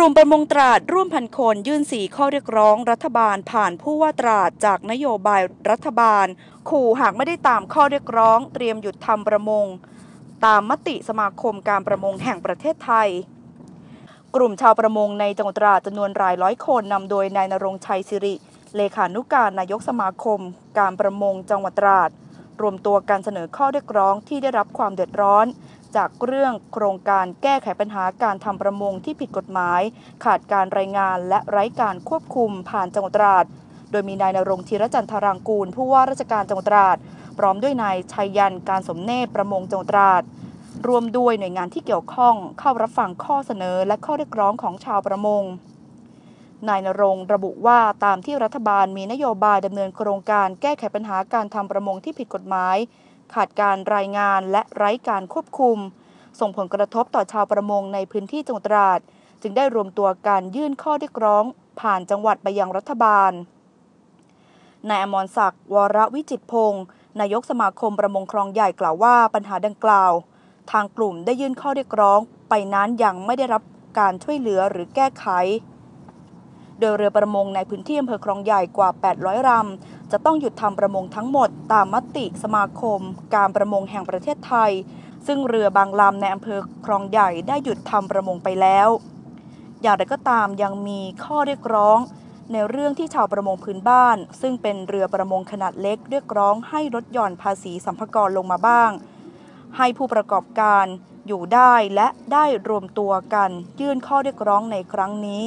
ลุ่มประมงตราดร่วมพันคนยื่นสีข้อเรียกร้องรัฐบาลผ่านผู้ว่าตราดจากนโยบายรัฐบาล ขู่หากไม่ได้ตามข้อเรียกร้องเตรียมหยุดทำประมง ตามมติสมาคมการประมงแห่งประเทศไทย กลุ่มชาวประมงในจังหวัดตราดจำนวนรายร้อยคนนำโดยนายนรงชัยสิริ เลขานุการนายกสมาคม การประมงจังหวัดตราดรวมตัวกันเสนอข้อเรียกร้องที่ได้รับความเดือดร้อน จากเรื่องโครงการแก้ไขปัญหาการทำประมงที่ผิดกฎหมาย ขาดการรายงานและไร้การควบคุมผ่านจังหวัดตราด โดยมีนายนรงธีรจันทรางกูล ผู้ว่าราชการจังหวัดตราด พร้อมด้วยนายชัยยันการสมเนปประมงจังหวัดตราดรวมด้วยหน่วยงานที่เกี่ยวข้องเข้ารับฟังข้อเสนอและข้อเรียกร้องของชาวประมงนายนรงระบุว่าตามที่รัฐบาลมีนโยบายดำเนินโครงการแก้ไขปัญหาการทำประมงที่ผิดกฎหมาย ขาดการรายงานและไร้การควบคุม ส่งผลกระทบต่อชาวประมงในพื้นที่จังหวัดตราด จึงได้รวมตัวการยื่นข้อเรียกร้อง ผ่านจังหวัดไปยังรัฐบาลนายอมรศักดิ์วรวิจิตพงศ์นายกสมาคมประมงคลองใหญ่กล่าวว่าปัญหาดังกล่าว ทางกลุ่มได้ยื่นข้อเรียกร้องไปนั้นยังไม่ได้รับการช่วยเหลือหรือแก้ไข โดยเรือประมงในพื้นที่อำเภอคลองใหญ่กว่า 800ลำ จะต้องหยุดทำประมงทั้งหมดตามมติสมาคม การประมงแห่งประเทศไทย ซึ่งเรือบางลำในอำเภอคลองใหญ่ได้หยุดทำประมงไปแล้ว อย่างไรก็ตามยังมีข้อเรียกร้องในเรื่องที่ชาวประมงพื้นบ้าน ซึ่งเป็นเรือประมงขนาดเล็กเรียกร้องให้ลดหย่อนภาษีสัมภากรลงมาบ้าง ให้ผู้ประกอบการอยู่ได้และได้รวมตัวกันยื่นข้อเรียกร้องในครั้งนี้